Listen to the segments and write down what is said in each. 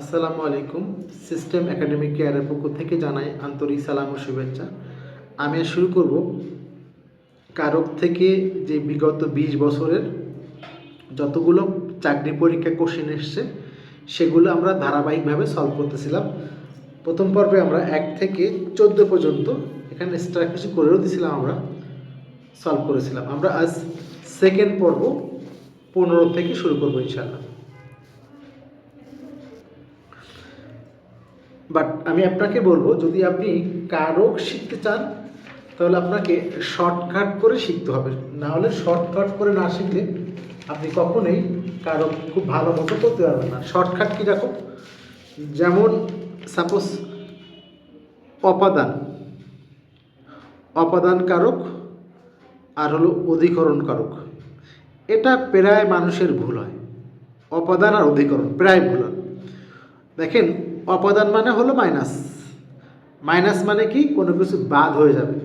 আসসালামু আলাইকুম। System academic কেয়ারের পক্ষ থেকে জানাই আন্তরিক সালাম ও শুভেচ্ছা। আমি শুরু করব কারক থেকে যে বিগত বিশ বছরের যতগুলো চাকরি পরীক্ষা কোশ্চেন এসছে, সেগুলো আমরা ধারাবাহিকভাবে সলভ করতেছিলাম। প্রথম পর্বে আমরা এক থেকে চোদ্দ পর্যন্ত এখানে এক্সট্রা কিছু করেও দিয়েছিলাম আমরা সলভ করেছিলাম। আমরা আজ সেকেন্ড পর্ব পনেরো থেকে শুরু করব ইনশাআল্লাহ। বাট আমি আপনাকে বলব, যদি আপনি কারক শিখতে চান, তাহলে আপনাকে শর্টকাট করে শিখতে হবে। না হলে শর্টকাট করে না শিখলে আপনি কখনোই কারক খুব ভালো মতো করতে পারবেন না। শর্টকাট কীরকম যেমন সাপোজ অপাদান। অপাদান কারক আর হলো অধিকরণ কারক। এটা প্রায় মানুষের ভুল হয়। অপাদান আর অধিকরণ প্রায় ভুল হয়। দেখেন অপাদান মানে হলো মাইনাস মাইনাস মানে কি? কোনো কিছু বাদ হয়ে যাবে।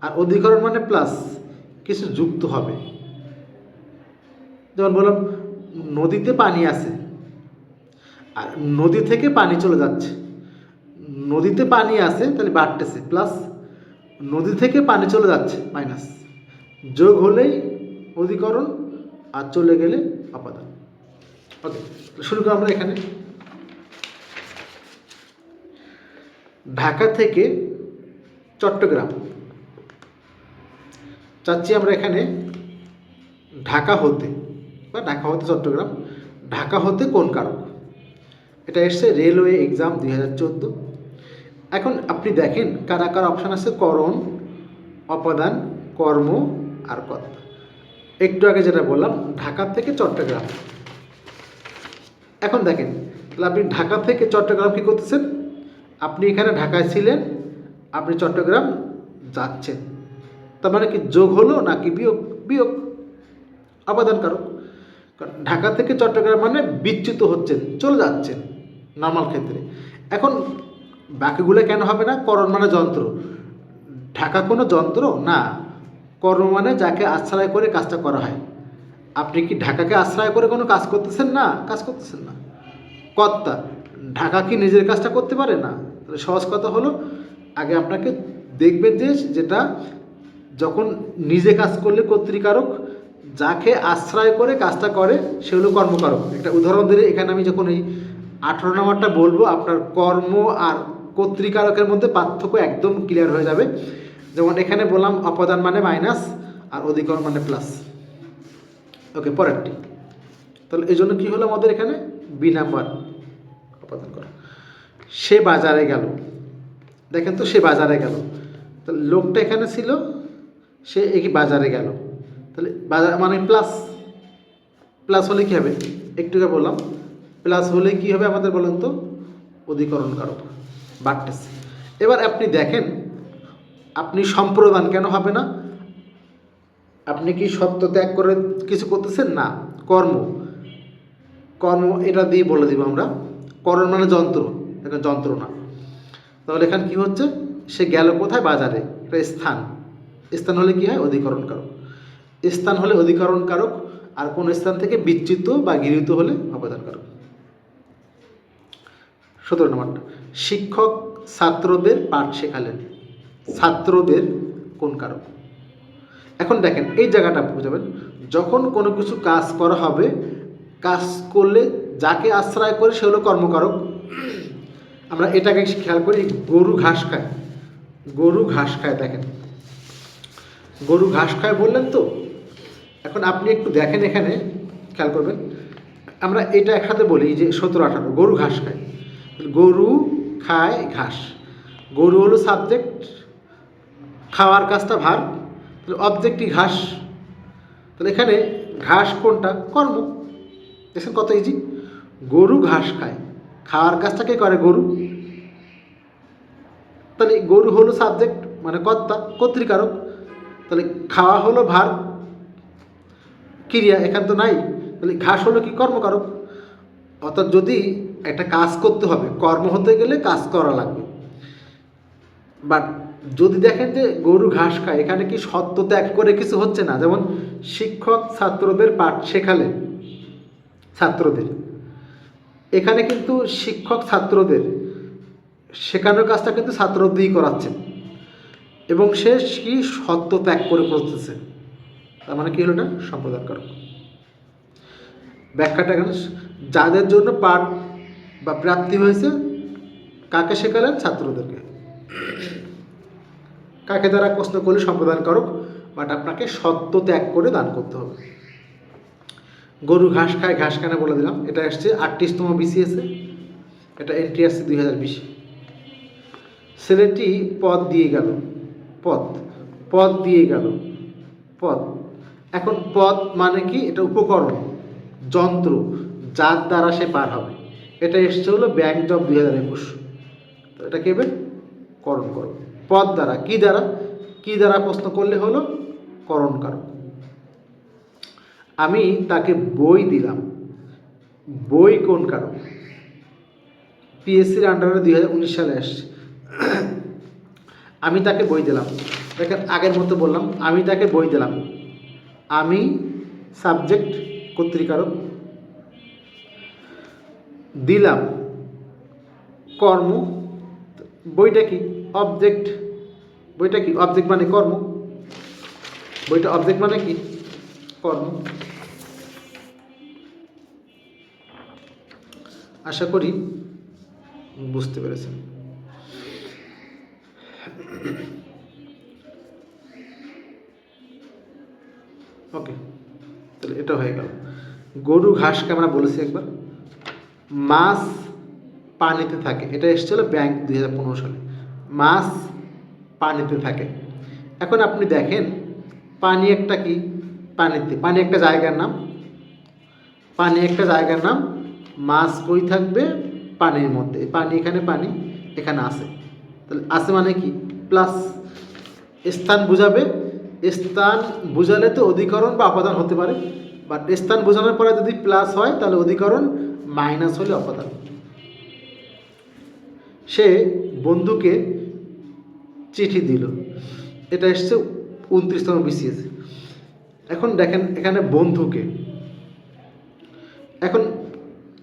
আর অধিকরণ মানে প্লাস কিছু যুক্ত হবে। যেমন বললাম, নদীতে পানি আছে। আর নদী থেকে পানি চলে যাচ্ছে। নদীতে পানি আছে, তাহলে বাড়তেছে। প্লাস নদী থেকে পানি চলে যাচ্ছে মাইনাস যোগ হলেই অধিকরণ আর চলে গেলে অপাদান। ওকে শুরু করি আমরা এখানে। ঢাকা থেকে চট্টগ্রাম। চাচ্ছি আমরা এখানে ঢাকা হতে, বা ঢাকা হতে চট্টগ্রাম, ঢাকা হতে কোন কারক? এটা এসছে রেলওয়ে এক্সাম দুই হাজার চোদ্দ। এখন আপনি দেখেন কারা কার অপশান আছে, করণ, অপাদান, কর্ম আর কর্তা একটু আগে যেটা বললাম, ঢাকা থেকে চট্টগ্রাম। এখন দেখেন, তাহলে আপনি ঢাকা থেকে চট্টগ্রাম কী করতেছেন? আপনি এখানে ঢাকায় ছিলেন, আপনি চট্টগ্রাম যাচ্ছেন। তার মানে কি যোগ হলো নাকি বিয়োগ? বিয়োগ। আপাদান কারক ঢাকা থেকে চট্টগ্রাম মানে বিচ্যুত হচ্ছেন, চলে যাচ্ছেন নর্মাল ক্ষেত্রে। এখন বাকিগুলো কেন হবে না? করণ মানে যন্ত্র। ঢাকা কোনো যন্ত্র? না। কর্ম মানে যাকে আশ্রয় করে কাজটা করা হয়। আপনি কি ঢাকাকে আশ্রয় করে কোনো কাজ করতেছেন? না, কাজ করতেছেন না। কর্তা ঢাকা কি নিজের কাজটা করতে পারে না? তাহলে সহজ কথা হলো, আগে আপনাকে দেখবেন যে যেটা যখন নিজে কাজ করলে কর্তৃকারক যাকে আশ্রয় করে কাজটা করে, সে হলো কর্মকারক। একটা উদাহরণ দিলে এখানে আমি যখন এই আঠারো নম্বরটা বলব, আপনার কর্ম আর কর্তৃকারকের মধ্যে পার্থক্য একদম ক্লিয়ার হয়ে যাবে। যেমন এখানে বললাম অপদান মানে মাইনাস আর অধিকরণ মানে প্লাস ওকে পরেরটি। তাহলে এই জন্য কী হলো আমাদের এখানে? B number. উপাদান করা। সে বাজারে গেল। দেখেন তো, সে বাজারে গেল। তাহলে লোকটা এখানে ছিল, সে একই বাজারে গেল। তাহলে বাজার মানে প্লাস প্লাস হলে কী হবে? একটু আগে বললাম প্লাস হলে কী হবে আমাদের বলেন তো? অধিকরণ কারক বাড়তেছে। এবার আপনি দেখেন, আপনি সম্প্রদান কেন হবে না? আপনি কি সত্য ত্যাগ করে কিছু করতেছেন? না, কর্ম। কর্ম এটা দিয়ে বলে দিব আমরা। করণ মানে যন্ত্র, এখানে যন্ত্র না। তাহলে এখানে কী হচ্ছে? সে গেল কোথায়? বাজারে। এটা স্থান। স্থান হলে কী হয়? অধিকরণ কারক স্থান হলে অধিকরণ কারক আর কোন স্থান থেকে বিচ্যুত বা গৃহীত হলে অবদান কারক সতেরো নম্বরটা শিক্ষক ছাত্রদের পাঠ শেখালেন। ছাত্রদের কোন কারক? এখন দেখেন, এই জায়গাটা বুঝাবেন যখন কোনো কিছু কাজ করা হবে, কাজ করলে যাকে আশ্রয় করে সে হলো কর্মকারক। আমরা এটাকে খেয়াল করি, গরু ঘাস খায়। গরু ঘাস খায়, দেখেন। গরু ঘাস খায় বললেন তো? এখন আপনি একটু দেখেন এখানে, খেয়াল করবেন। আমরা এটা একসাথে বলি যে সতেরো, আঠারো, গরু ঘাস খায়। গরু খায় ঘাস। গরু হলো সাবজেক্ট খাওয়ার কাজটা ভার। তাহলে অবজেক্টই ঘাস। তাহলে এখানে ঘাস কোনটা? কর্ম। দেখছেন কত ইজি গরু ঘাস খায়। খাওয়ার কাজটা কে করে গরু? তাহলে গরু হলো সাবজেক্ট মানে কর্তা, কর্তৃকারক। তাহলে খাওয়া হলো ভার, ক্রিয়া এখান তো নাই। তাহলে ঘাস হলো কি কর্মকারক? অর্থাৎ যদি একটা কাজ করতে হবে, কর্ম হতে গেলে কাজ করা লাগবে। বাট যদি দেখেন যে গরু ঘাস খায়, এখানে কি সত্য ত্যাগ করে কিছু হচ্ছে না? যেমন শিক্ষক ছাত্রদের পাঠ শেখালেন, ছাত্রদের। এখানে কিন্তু শিক্ষক ছাত্রদের শেখানোর কাজটা কিন্তু ছাত্রদেরই করাচ্ছেন। এবং সে কি সত্য ত্যাগ করে করতেছে তার মানে কি হলো এটা? সম্প্রদান করো ব্যাখ্যাটা এখানে যাদের জন্য পাঠ বা প্রাপ্তি হয়েছে, কাকে শেখালেন? ছাত্রদেরকে। কাকে দ্বারা প্রশ্ন করলে সম্প্রদান করুক বাট আপনাকে সত্য ত্যাগ করে দান করতে হবে। গরু ঘাস খায় ঘাস খায় না বলে দিলাম। এটা আসছে আটত্রিশতম বিসিএসে এটা এন্ট্রি আসছে দুই হাজার বিশে। ছেলেটি পদ দিয়ে গেল। পদ পদ দিয়ে গেল। পদ। এখন পদ মানে কি? এটা উপকরণ, যন্ত্র, যার দ্বারা সে পার হবে। এটা এসছে হলো ব্যাংক জব দুই হাজার একুশ। তো এটা কেবে করণ করো। পদ দ্বারা, কি দ্বারা? কি দ্বারা প্রশ্ন করলে হলো? করণ কারক আমি তাকে বই দিলাম। বই কোন কারণ? পিএসসির আন্ডারে দুই হাজার উনিশ সালে আসছে। আমি তাকে বই দিলাম। দেখেন, আগের মতো বললাম, আমি তাকে বই দিলাম। আমি সাবজেক্ট কর্তৃকারক দিলাম। কর্ম, বইটা কি? অবজেক্ট বইটা কি? অবজেক্ট মানে কর্ম। বইটা অবজেক্ট মানে কি? কর্ম আশা করি বুঝতে পেরেছেন। ওকে, তাহলে এটা হয়ে গেল। গরু ঘাসকে আমরা বলেছি একবার। মাছ পানিতে থাকে। এটা এসেছিল ব্যাংক দুই হাজার পনেরো সালে। মাছ পানিতে থাকে। এখন আপনি দেখেন, পানি একটা কি? পানিতে, পানি একটা জায়গার নাম। পানি একটা জায়গার নাম, মাছ কই থাকবে পানির মধ্যে। পানি এখানে পানি এখানে আছে। তাহলে আছে মানে কি? প্লাস স্থান বুঝাবে। স্থান বুঝালে তো অধিকরণ বা অপাদান হতে পারে। বাট স্থান বোঝানোর পরে যদি প্লাস হয়, তাহলে অধিকরণ মাইনাস হলে অপাদান। সে বন্ধুকে চিঠি দিল। এটা এসছে উনত্রিশতম বিসিএস এখন দেখেন, এখানে বন্ধুকে এখন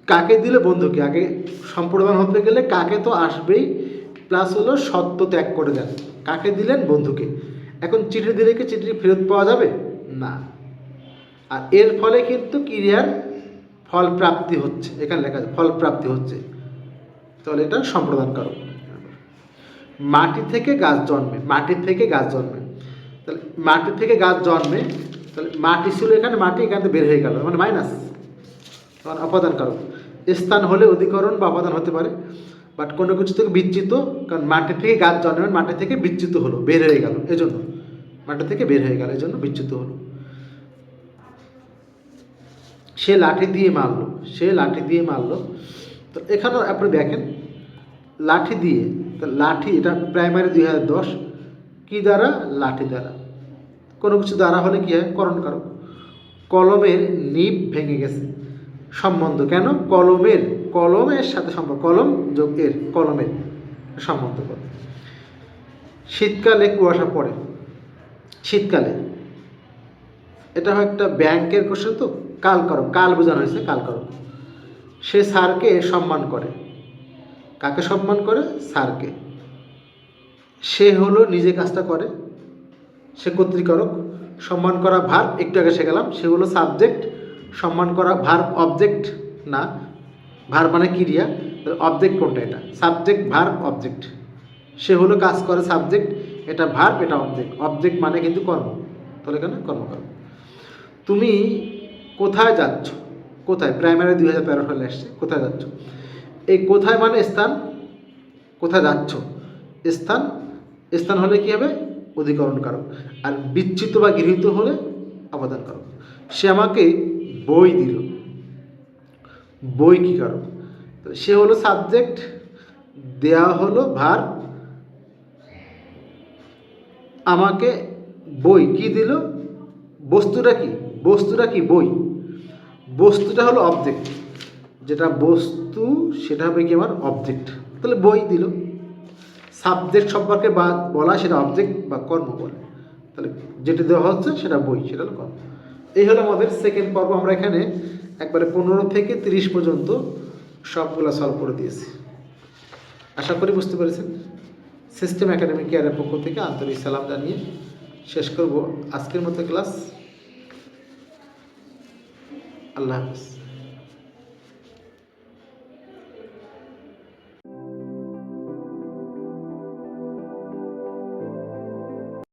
কাকে দিলে বন্ধুকে আগে সম্প্রদান হতে গেলে কাকে তো আসবেই প্লাস হলো সত্য ত্যাগ করে দেন। কাকে দিলেন? বন্ধুকে এখন চিঠি দিলে কি চিঠি ফেরত পাওয়া যাবে? না। আর এর ফলে কিন্তু ক্রিয়ার ফল প্রাপ্তি হচ্ছে। এখানে লেখা ফল প্রাপ্তি হচ্ছে। তাহলে এটা সম্প্রদান করো। মাটি থেকে গাছ জন্মে, মাটি থেকে গাছ জন্মে। তাহলে মাটি থেকে গাছ জন্মে তাহলে মাটি ছিল এখানে, মাটি এখানে বের হয়ে গেল মানে মাইনাস তখন অপাদান কারক। স্থান হলে অধিকরণ বা অপাদান হতে পারে বাট কোনো কিছু থেকে বিচ্যুত, কারণ মাটি থেকে গাছ জন্মে মাটি থেকে বিচ্যুত হলো, বের হয়ে গেল, এজন্য। মাটি থেকে বের হয়ে গেল, এজন্য বিচ্যুত হলো। সে লাঠি দিয়ে মারলো, সে লাঠি দিয়ে মারলো। তো এখানেও আপনি দেখেন, লাঠি দিয়ে, তো লাঠি এটা প্রাইমারি দুই হাজার দশ, কী দ্বারা? লাঠি দ্বারা। কোনো কিছু দ্বারা হলে কী হয়? করণ কারক কলমের নিপ ভেঙে গেছে। সম্বন্ধ। কেন? কলমের কলমের সাথে সম্পর্ক কলম যোগ এর, কলমের সম্বন্ধ করে শীতকালে কুয়াশা পড়ে। শীতকালে। এটা হয় একটা ব্যাংকের কোশ্চেন তো। কাল করো কাল বোঝানো হয়েছে কাল করো সে স্যারকে সম্মান করে। কাকে সম্মান করে? স্যারকে। সে হলো নিজে কাজটা করে। সে কর্তৃকারক সম্মান করা ভার একটু আগে শেখালাম, সে হলো সাবজেক্ট সম্মান করা ভার অবজেক্ট না। ভার মানে ক্রিয়া অবজেক্ট কোনটা এটা? সাবজেক্ট ভার অবজেক্ট সে হলো কাজ করে সাবজেক্ট এটা ভার এটা অবজেক্ট অবজেক্ট মানে কিন্তু কর্ম। তাহলে এখানে কর্মকর্ম তুমি কোথায় যাচ্ছ? কোথায়? প্রাইমারি দুই হাজার তেরো সালে আসছে কোথায় যাচ্ছ? এই কোথায় মানে স্থান? কোথায় যাচ্ছ? স্থান? স্থান হলে কী হবে? অধিকরণ কারক আর বিচ্যুত বা গৃহীত হলে অবদান কারক সে আমাকে বই দিল। বই কী কারক সে হলো সাবজেক্ট দেয়া হলো ভার। আমাকে বই কি দিল? বস্তুটা কি? বস্তুটা কি বই? বস্তুটা হলো অবজেক্ট যেটা বস্তু, সেটা হবে কি আমার অবজেক্ট তাহলে বই দিল। সাবজেক্ট সম্পর্কে বা বলা সেটা অবজেক্ট বা কর্ম বলে। তাহলে যেটা দেওয়া হচ্ছে সেটা বই, সেটা হলো কর্ম। এই হলো আমাদের সেকেন্ড পর্ব, আমরা এখানে একবারে পনেরো থেকে তিরিশ পর্যন্ত সবগুলো সলভ করে দিয়েছি। আশা করি বুঝতে পেরেছেন। সিস্টেম একাডেমিক কেয়ারের পক্ষ থেকে আন্তরিক সালাম জানিয়ে শেষ করব আজকের মতো ক্লাস আল্লাহ হাফিজ।